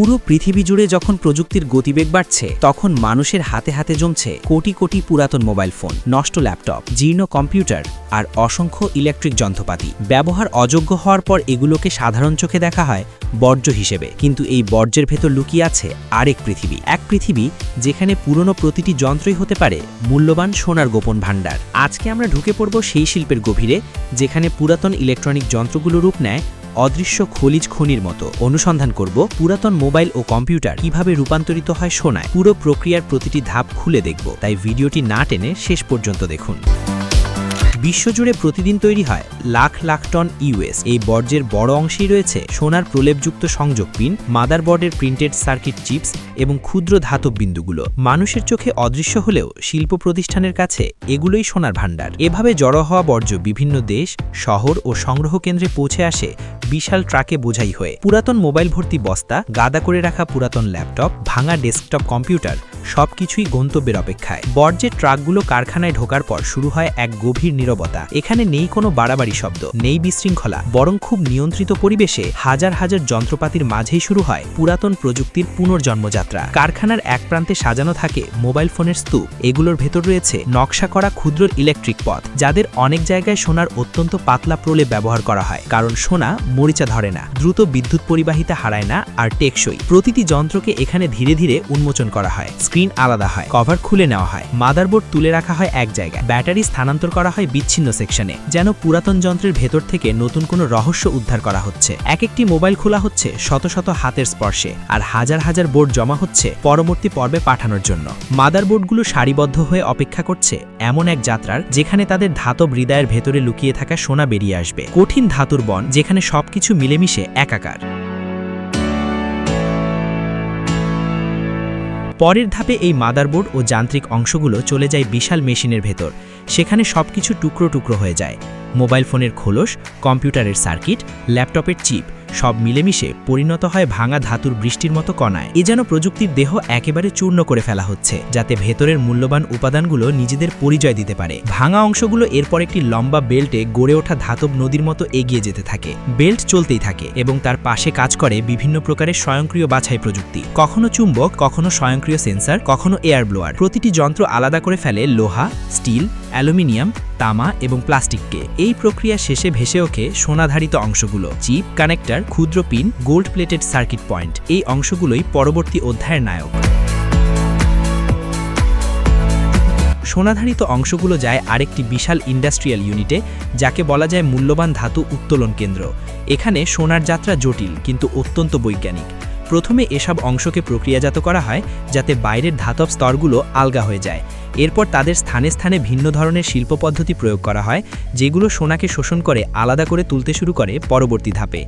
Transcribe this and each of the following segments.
পুরো পৃথিবী জুড়ে যখন প্রযুক্তির গতিবেগ বাড়ছে, তখন মানুষের হাতে হাতে জমছে কোটি কোটি পুরাতন মোবাইল ফোন, নষ্ট ল্যাপটপ, জীর্ণ কম্পিউটার আর অসংখ্য ইলেকট্রিক যন্ত্রপাতি। ব্যবহার অযোগ্য হওয়ার পর এগুলোকে সাধারণ চোখে দেখা হয় বর্জ্য হিসেবে। কিন্তু এই বর্জ্যের ভেতর লুকিয়ে আছে আরেক পৃথিবী। এক পৃথিবী যেখানে পুরনো প্রতিটি যন্ত্রই হতে পারে মূল্যবান সোনার গোপন ভাণ্ডার। আজকে আমরা ঢুকে পড়ব সেই শিল্পের গভীরে, যেখানে পুরাতন ইলেকট্রনিক যন্ত্রগুলো রূপ নেয় অদৃশ্য খনিজ খনির মতো। অনুসন্ধান করব, পুরাতন মোবাইল ও কম্পিউটার কীভাবে রূপান্তরিত হয় সোনায়। পুরো প্রক্রিয়ার প্রতিটি ধাপ খুলে দেখব, তাই ভিডিওটি না টেনে শেষ পর্যন্ত দেখুন। বিশ্বজুড়ে প্রতিদিন তৈরি হয় লাখ লাখ টন ইউএস এই বর্জ্যের বড় অংশেই রয়েছে সোনার প্রলেপযুক্ত সংযোগ পিন, মাদারবোর্ডের প্রিন্টেড সার্কিট চিপস এবং ক্ষুদ্র ধাতব বিন্দুগুলো। মানুষের চোখে অদৃশ্য হলেও শিল্প প্রতিষ্ঠানের কাছে এগুলোই সোনার ভাণ্ডার। এভাবে জড়ো হওয়া বর্জ্য বিভিন্ন দেশ, শহর ও সংগ্রহ কেন্দ্রে পৌঁছে আসে বিশাল ট্রাকে বোঝাই হয়ে পুরাতন মোবাইল ভর্তি বস্তা, গাদা করে রাখা পুরাতন ল্যাপটপ, ভাঙা ডেস্কটপ কম্পিউটার, সবকিছুই গন্তব্যের অপেক্ষায়। বর্জ্যের ট্রাকগুলো কারখানায় ঢোকার পর শুরু হয় এক গভীর নীরবতা। এখানে নেই কোনো বাড়াবাড়ি শব্দ, নেই বিশৃঙ্খলা, বরং খুব নিয়ন্ত্রিত পরিবেশে হাজার হাজার যন্ত্রপাতির মাঝেই শুরু হয় পুরাতন প্রযুক্তির পুনর্জন্মযাত্রা। কারখানার এক প্রান্তে সাজানো থাকে মোবাইল ফোনের স্তূপ। এগুলোর ভেতর রয়েছে নকশা করা ক্ষুদ্র ইলেকট্রিক পথ, যাদের অনেক জায়গায় সোনার অত্যন্ত পাতলা প্রলেপ ব্যবহার করা হয়। কারণ সোনা মরিচা ধরে না, দ্রুত বিদ্যুৎ পরিবাহিতা হারায় না আর টেকসই। প্রতিটি যন্ত্রকে এখানে ধীরে ধীরে উন্মোচন করা হয়, স্ক্রিন আলাদা হয়, কভার খুলে নেওয়া হয়, মাদারবোর্ড তুলে রাখা হয় এক জায়গায়, ব্যাটারি স্থানান্তর করা হয় বিচ্ছিন্ন সেকশনে, যেন পুরাতন যন্ত্রের ভেতর থেকে নতুন কোনো রহস্য উদ্ধার করা হচ্ছে। এক একটি মোবাইল খোলা হচ্ছে শত শত হাতের স্পর্শে আর হাজার হাজার বোর্ড জমা হচ্ছে পরবর্তী পর্বে পাঠানোর জন্য। মাদারবোর্ডগুলো সারিবদ্ধ হয়ে অপেক্ষা করছে এমন এক যাত্রার, যেখানে তাদের ধাতব হৃদয়ের ভেতরে লুকিয়ে থাকা সোনা বেরিয়ে আসবে। কঠিন ধাতুর বন, যেখানে সবকিছু মিলেমিশে একাকার। পরের ধাপে এই মাদারবোর্ড ও যান্ত্রিক অংশগুলো চলে যায় বিশাল মেশিনের ভেতর। সেখানে সবকিছু টুকরো টুকরো হয়ে যায়। মোবাইল ফোনের খোলস, কম্পিউটারের সার্কিট, ল্যাপটপের চিপ সব মিলেমিশে পরিণত হয় ভাঙা ধাতুর বৃষ্টির মতো কণায়। এ যেন প্রযুক্তির দেহ একেবারে চূর্ণ করে ফেলা হচ্ছে, যাতে ভেতরের মূল্যবান উপাদানগুলো নিজেদের পরিচয় দিতে পারে। ভাঙা অংশগুলো এরপর একটি লম্বা বেল্টে গড়ে ওঠা ধাতব নদীর মতো এগিয়ে যেতে থাকে। বেল্ট চলতেই থাকে এবং তার পাশে কাজ করে বিভিন্ন প্রকারের স্বয়ংক্রিয় বাছাই প্রযুক্তি। কখনো চুম্বক, কখনো স্বয়ংক্রিয় সেন্সর, কখনো এয়ার ব্লোয়ার। প্রতিটি যন্ত্র আলাদা করে ফেলে লোহা, স্টিল, অ্যালুমিনিয়াম তামা এবং প্লাস্টিককে। এই প্রক্রিয়া শেষে ভেসে ওঠে সোনাধারিত অংশগুলো চিপ কানেক্টর, ক্ষুদ্র pin, gold plated circuit point. এই অংশগুলোই পরবর্তী অধ্যায়ের নায়ক। সোনাধারিত অংশগুলো যায় আরেকটি বিশাল ইন্ডাস্ট্রিয়াল ইউনিটে, যাকে বলা যায় মূল্যবান ধাতু উত্তোলন কেন্দ্র। এখানে সোনার যাত্রা জটিল, কিন্তু অত্যন্ত বৈজ্ঞানিক। প্রথমে এসব অংশকে প্রক্রিয়াজাত করা হয় যাতে বাইরের ধাতব স্তরগুলো আলগা হয়ে যায়। এরপর তাদের স্থানে স্থানে ভিন্ন ধরনের শিল্প পদ্ধতি প্রয়োগ করা হয়, যেগুলো সোনাকে শোষণ করে আলাদা করে তুলতে শুরু করে পরবর্তী ধাপে।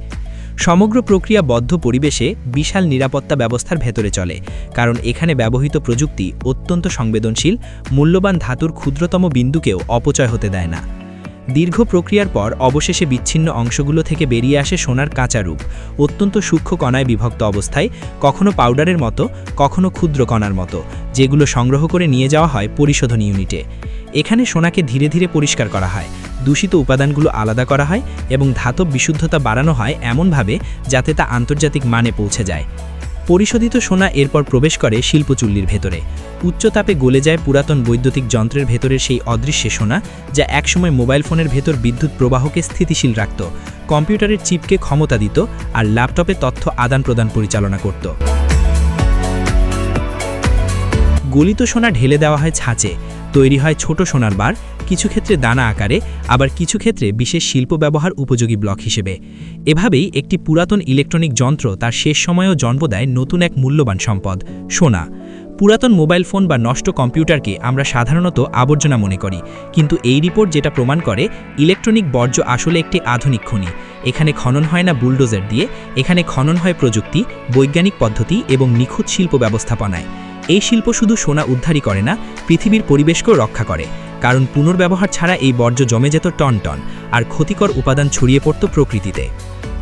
সমগ্র প্রক্রিয়া বদ্ধ পরিবেশে বিশাল নিরাপত্তা ব্যবস্থার ভেতরে চলে, কারণ এখানে ব্যবহৃত প্রযুক্তি অত্যন্ত সংবেদনশীল, মূল্যবান ধাতুর ক্ষুদ্রতম বিন্দুকেও অপচয় হতে দেয় না। দীর্ঘ প্রক্রিয়ার পর অবশেষে বিচ্ছিন্ন অংশগুলো থেকে বেরিয়ে আসে সোনার কাঁচা রূপ, অত্যন্ত সূক্ষ্ম কণায় বিভক্ত অবস্থায়, কখনো পাউডারের মতো, কখনো ক্ষুদ্র কণার মতো, যেগুলো সংগ্রহ করে নিয়ে যাওয়া হয় পরিশোধন ইউনিটে। এখানে সোনাকে ধীরে ধীরে পরিষ্কার করা হয়, দূষিত উপাদানগুলো আলাদা করা হয় এবং ধাতব বিশুদ্ধতা বাড়ানো হয় এমনভাবে যাতে তা আন্তর্জাতিক মানে পৌঁছে যায়। পরিশোধিত সোনা এরপর প্রবেশ করে শিল্পচুল্লির ভেতরে। উচ্চতাপে গলে যায় পুরাতন বৈদ্যুতিক যন্ত্রের ভেতরের সেই অদৃশ্যে সোনা, যা একসময় মোবাইল ফোনের ভেতর বিদ্যুৎ প্রবাহকে স্থিতিশীল রাখত, কম্পিউটারের চিপকে ক্ষমতা দিত আর ল্যাপটপে তথ্য আদান প্রদান পরিচালনা করত। গলিত সোনা ঢেলে দেওয়া হয় ছাঁচে তৈরি হয় ছোট সোনার বার, কিছু ক্ষেত্রে দানা আকারে, আবার কিছু ক্ষেত্রে বিশেষ শিল্প ব্যবহার উপযোগী ব্লক হিসেবে। এভাবেই একটি পুরাতন ইলেকট্রনিক যন্ত্র তার শেষ সময়েও জন্ম দেয় নতুন এক মূল্যবান সম্পদ, সোনা। পুরাতন মোবাইল ফোন বা নষ্ট কম্পিউটারকে আমরা সাধারণত আবর্জনা মনে করি, কিন্তু এই রিপোর্ট যেটা প্রমাণ করে, ইলেকট্রনিক বর্জ্য আসলে একটি আধুনিক খনি। এখানে খনন হয় না বুলডোজার দিয়ে, এখানে খনন হয় প্রযুক্তি, বৈজ্ঞানিক পদ্ধতি এবং নিখুঁত শিল্প ব্যবস্থাপনায়। এই শিল্প শুধু সোনা উদ্ধারই করে না, পৃথিবীর পরিবেশকেও রক্ষা করে। কারণ পুনর্ব্যবহার ছাড়া এই বর্জ্য জমে যেত টন টন আর ক্ষতিকর উপাদান ছড়িয়ে পড়ত প্রকৃতিতে।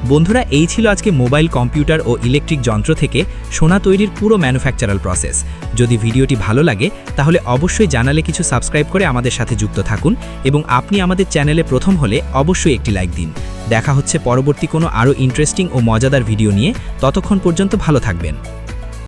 বন্ধুরা, এই ছিল আজকে মোবাইল, কম্পিউটার ও ইলেকট্রিক যন্ত্র থেকে সোনা তৈরির পুরো ম্যানুফ্যাকচারাল প্রসেস। যদি ভিডিওটি ভালো লাগে, তাহলে অবশ্যই জানালে কিছু সাবস্ক্রাইব করে আমাদের সাথে যুক্ত থাকুন এবং আপনি আমাদের চ্যানেলে প্রথম হলে অবশ্যই একটি লাইক দিন। দেখা হচ্ছে পরবর্তী কোনো আরও ইন্টারেস্টিং ও মজাদার ভিডিও নিয়ে। ততক্ষণ পর্যন্ত ভালো থাকবেন।